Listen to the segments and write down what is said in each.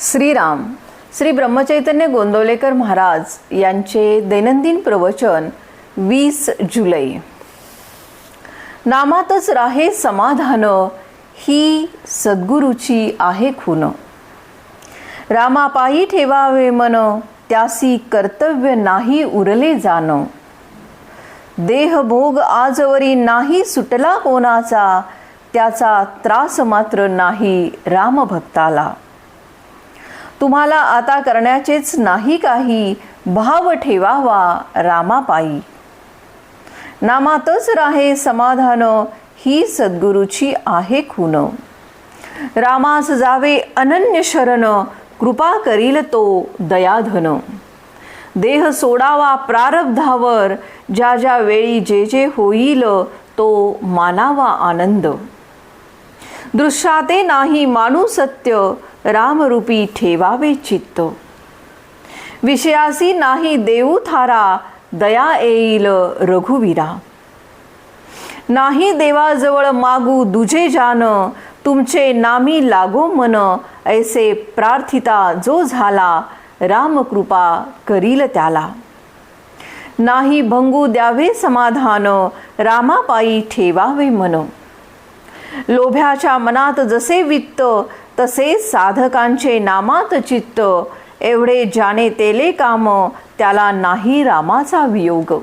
श्रीराम श्री ब्रह्मचैतन्य गोंदवलेकर महाराज यांचे दैनंदिन प्रवचन वीस जुलै. नामातच राहे समाधान ही सद्गुरूची आहे खून. रामापायी ठेवावे मन त्यासी कर्तव्य नाही उरले जाण. देहभोग आजवरी नाही सुटला कोणाचा त्याचा त्रास मात्र नाही रामभक्ताला. तुम्हाला आता करण्याचेच नाही काही. भाव ठेवावा रामापायी. नामातच राहे समाधान ही सद्गुरूची आहे खून. रामास जावे अनन्य शरण कृपा करील तो दयाधन. देह सोडावा प्रारब्धावर ज्या ज्या वेळी जे जे होईल तो मानावा आनंद. दृश्याते नाही मानू सत्य रामरूपी ठेवावे चित्त. विषयासी नाही देऊ थारा दया येईल रघुवीरा. नाही देवाजवळ मागू दुजे जान तुमचे नामी लागो मन ऐसे प्रार्थिता जो झाला रामकृपा करील त्याला. नाही भंगू द्यावे समाधान रामापायी ठेवावे मन. लोभ्याच्या मनात जसे वित्त तसे साधकांचे नामात चित्त. एवढे जाणे तेले काम त्याला नाही रामाचा वियोग.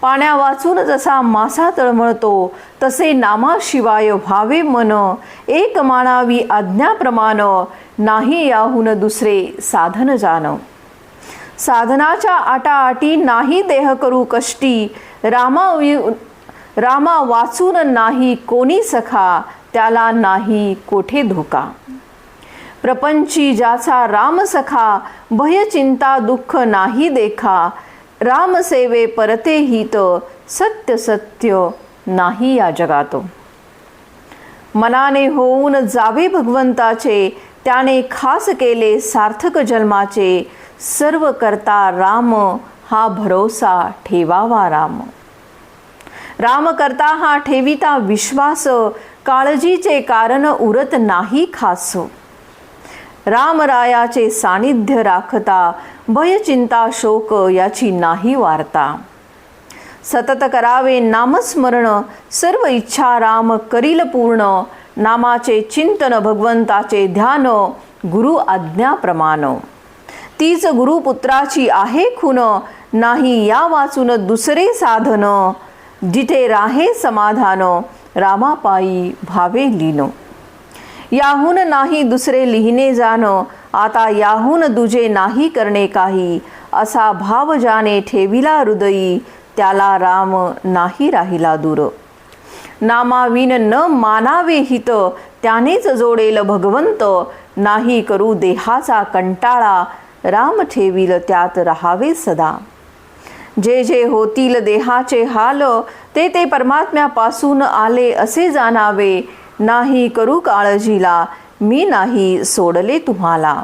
पाण्या वाचून जसा मासा तळमळतो तसे नामाशिवाय व्हावे मन. एक मानावी आज्ञाप्रमाण नाही याहून दुसरे साधन जाण. साधनाच्या आटाआटी नाही देह करू कष्टी. रामा रामा वाचून नाही कोणी सखा. त्याला नाही कोठे धोका? प्रपंची ज्याचा राम सखा भय चिंता दुःख नाही देखा राम सेवे परते हित सत्य सत्य नाही या जगात. मनाने होऊन जावे भगवंताचे त्याने खास केले सार्थक जन्माचे सर्व करता राम हा भरोसा ठेवावा राम. राम करता हा ठेविता विश्वास काळजीचे कारण उरत नाही खास. रामरायाचे सानिध्य राखता भय चिंता शोक याची नाही वार्ता. सतत करावे नामस्मरण सर्व इच्छा राम करील पूर्ण नामाचे चिंतन भगवंताचे ध्यान गुरु आज्ञाप्रमाण तीच गुरुपुत्राची आहे खून नाही या वाचून दुसरे साधन जिथे राहे समाधान रामापायी भावे लिनो. याहून नाही दुसरे लिहिणे जाणं आता याहून दुजे नाही करणे काही असा भाव जाने ठेविला हृदयी त्याला राम नाही राहिला दूर. नामाविन न मानावे हित त्यानेच जोडेल भगवंत नाही करू देहाचा कंटाळा राम ठेवील त्यात राहावे सदा. जे जे होतील देहाचे हाल ते ते परमात्म्यापासून आले असे जाणावे. नाही करू काळजीला मी नाही सोडले तुम्हाला.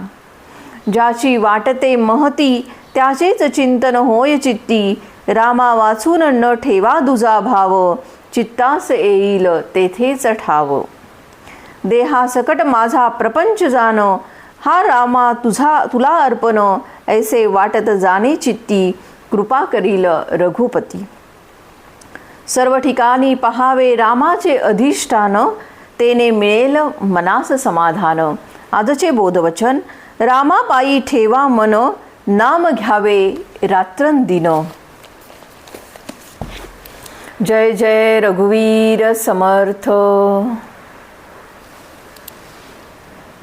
ज्याची वाटते महती त्याचेच चिंतन होय चित्ती. रामा वाचून न ठेवा दुजा भाव चित्तास येईल तेथेच ठाव. देहासकट माझा प्रपंच जाण हा रामा तुझा तुला अर्पण ऐसे वाटत जाणे चित्ती. कृपा करील रघुपती. सर्व ठिकाणी पहावे रामाचे अधिष्ठान तेने मिळेल मनास समाधान. आजचे बोधवचन रामापायी ठेवा मन नाम घ्यावे रात्रंदिन. जय जय रघुवीर समर्थ.